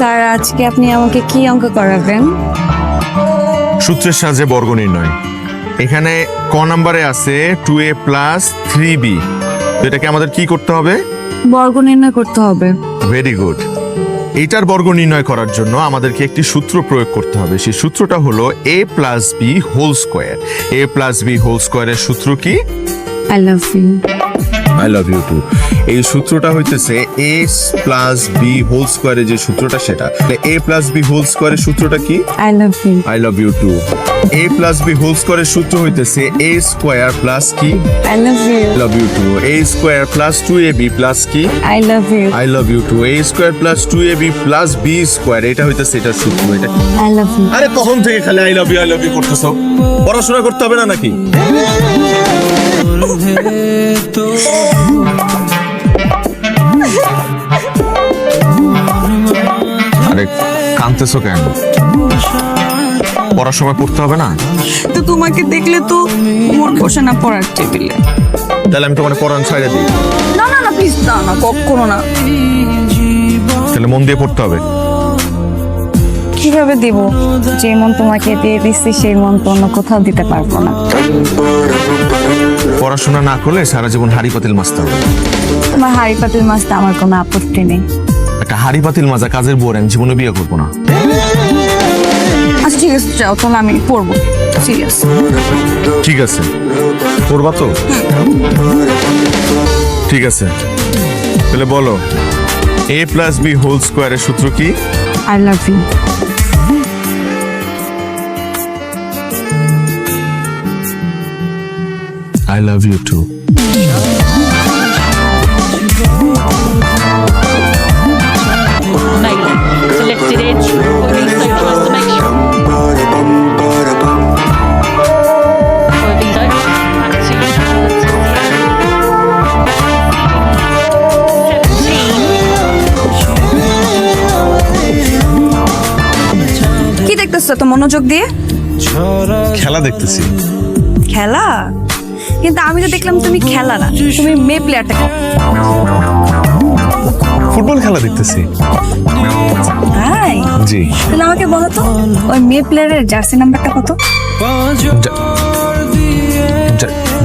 Sir আজকে আপনি আমাকে কি অঙ্ক করাবেন? সূত্রের সাহায্যে বর্গ নির্ণয়। এখানে ক নাম্বারে আছে two A plus three B এটাকে আমাদের কি করতে হবে? বর্গ নির্ণয় করতে হবে। ভেরি গুড এইটার বর্গ নির্ণয় করার জন্য আমাদেরকে একটি সূত্র প্রয়োগ করতে হবে। সেই সূত্রটা হলো A plus B whole square A plus B whole স্কোয়ারের সূত্র কি? I love you I love you too. এই সূত্রটা হইতেছে এ প্লাস বি হোল স্কোয়ারের যে সূত্রটা সেটা। এ প্লাস বি হোল স্কোয়ারের সূত্রটা কি? I love you I love you too A plus B whole স্কোয়ারের সূত্র হইতেছে এ স্কোয়ার প্লাস কি? I love you love you too A square plus two A B plus কি? I love you I love you too A square plus two A B plus B square এটা হইতেছে এটা সূত্র এটা? I love you আরে কখন থেকে খালি I love you I love you করতেছো? পড়াশোনা করতে হবে না নাকি? কানতেছো কেন? পড়ার সময় পড়তে হবে না? তো তোমাকে দেখলে তো মন বসে না পড়ার টেবিলে। তাহলে আমি তোমার পড়ান ছাইড়ে দিই। না না না প্লিজ না না কখনো না। তাহলে মন দিয়ে পড়তে হবে। কীভাবে দিব? যে মন তোমাকে দিয়ে দিচ্ছি সেই মন তো অন্য কোথাও দিতে পারব না। পড়াশোনা না করলে সারা জীবন হাড়ি পাতিল মাছতে হবে। তোমার হাড়ি পাতিল মাছটা আমার কোনো আপত্তি নেই। একটা হাড়ি পাতিল মাজা কাজের বোর আমি জীবনে বিয়ে করব না। আচ্ছা ঠিক আছে যাও তাহলে আমি পড়ব সিরিয়াস। ঠিক আছে। করবা তো? ঠিক আছে। তাহলে বলো এ প্লাস বি হোল স্কোয়ারের সূত্র কি? I love you I love you too মনোযোগ দিয়ে? খেলা দেখতেছি। খেলা? কিন্তু আমি তো দেখলাম তুমি খেলা না তুমি মে প্লেয়ারটা ফুটবল খেলা দেখতেছি। তাই? জি। তাহলে আমাকে বলো তো ওই মে প্লেয়ারের জার্সি নাম্বারটা কত?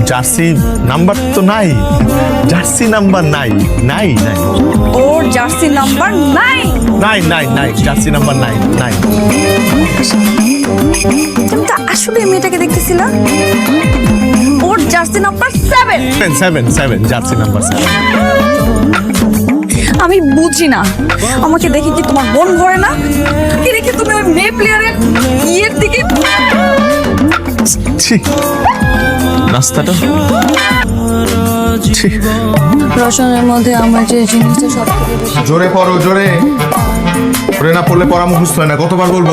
জার্সি নাম্বার তো নাই। জার্সি নাম্বার নাই নাই নাই। ওর জার্সি নাম্বার নাই। নাই নাই নাই জার্সি নাম্বার নাই নাই। তুমি তো আসলে মেয়েটাকে দেখতেছিলাম ওর jersey number seven seven seven seven jersey number seven আমি বুঝি না। আমাকে দেখে কি তোমার মন ভরে না? কি দেখে তুমি ওই মেয়ে প্লেয়ারের ইয়ের দিকে ছি। রাস্তাটা? ছি। রসনের মধ্যে আমার যে জিনিসটা সব থেকে বেশি জোরে পড়ো জোরে। পড়ে না পড়লে পড়া মুখস্থ হয় না কতবার বলব?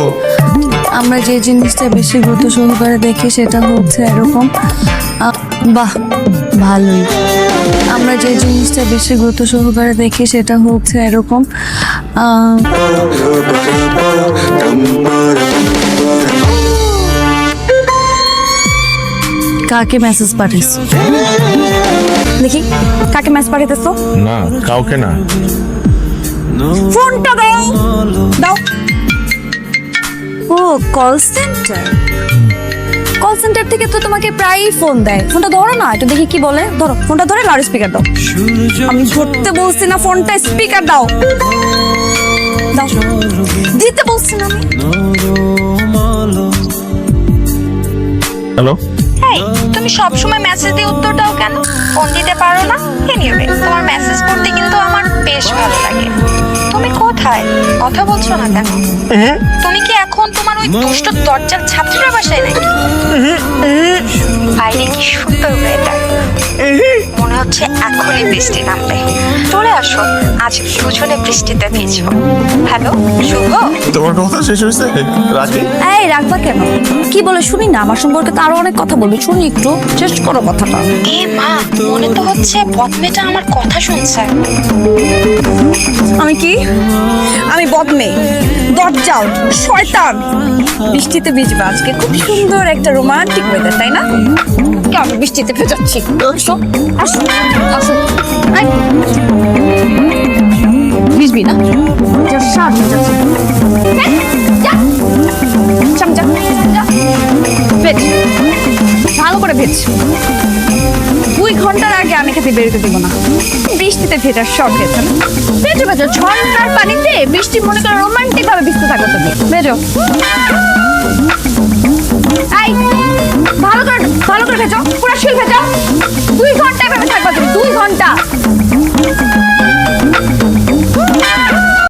আমরা যে জিনিসটা বেশি গুরুত্ব সহকারে দেখি সেটা হচ্ছে এরকম বাহ ভালোই। আমরা যে জিনিসটা বেশি গুরুত্ব সহকারে দেখি সেটা হচ্ছে এরকম কাকে মেসেজ পাঠিয়েছো দেখি কাকে মেসেজ পাঠাইতেছো? না কাউকে না। ফোনটা দাও। দাও। ও কল সেন্টার কল সেন্টার থেকে তো তোমাকে প্রায়ই ফোন দেয়। ফোনটা ধরো না একটু দেখি কি বলে। ধরো ফোনটা ধরে লাউড স্পিকার দাও। আমি ধরতে বলছি না ফোনটা স্পিকার দাও। দাও। দিতে বলছি না আমি। হ্যালো এই তুমি সব সময় মেসেজ দিয়ে উত্তর দাও কেন? ফোন দিতে পারো না? এনিওয়ে তোমার মেসেজ পড়তে কিন্তু আমার বেশ ভালো লাগে। তুমি কোথায়? কথা বলছো না কেন? তুমি কি এখন তোমার ওই দুষ্ট দরজার ছাত্রীরা বাসায় নাকি বাইরে কি সুন্দর ওয়েদার মনে হচ্ছে এখনই বৃষ্টি নামবে। চলে আসো আজ দুজনে বৃষ্টিতে ভিজবো হ্যালো শুভ? তোমার কথা শেষ হয়েছে? রাখি এই রাখবা কেন? কি বলে শুনি না? আমার সম্পর্কে তো আরও অনেক কথা বলবে। শুনি একটু শেষ করো কথাটা। এ মা মনে তো হচ্ছে বদমেটা আমার কথা শুনছে। আমি কি? আমি বদমে। দরজাল শয়তান। আমি। বৃষ্টিতে ভিজবা। আজকে খুব সুন্দর একটা রোমান্টিক ওয়েদার তাই না? কে আমি বৃষ্টিতে ভেজাচ্ছি? ভিজবি না? ভালো করে ভেজ। ঘণ্টার আগে আমি খেতে বেরোতে দেবো না। বৃষ্টিতে ভেজার শখ হয়েছে না? ভেজো ঝর্ণার পানিতে বৃষ্টি মনে করো রোমান্টিক ভাবে ভিজতে থাকো তুমি। ভেজো ভালো করে ভালো করে ভেজো। পুরো শিল ভেজো। দুই ঘণ্টা ভেবে থাকবা তুমি, দুই ঘণ্টা।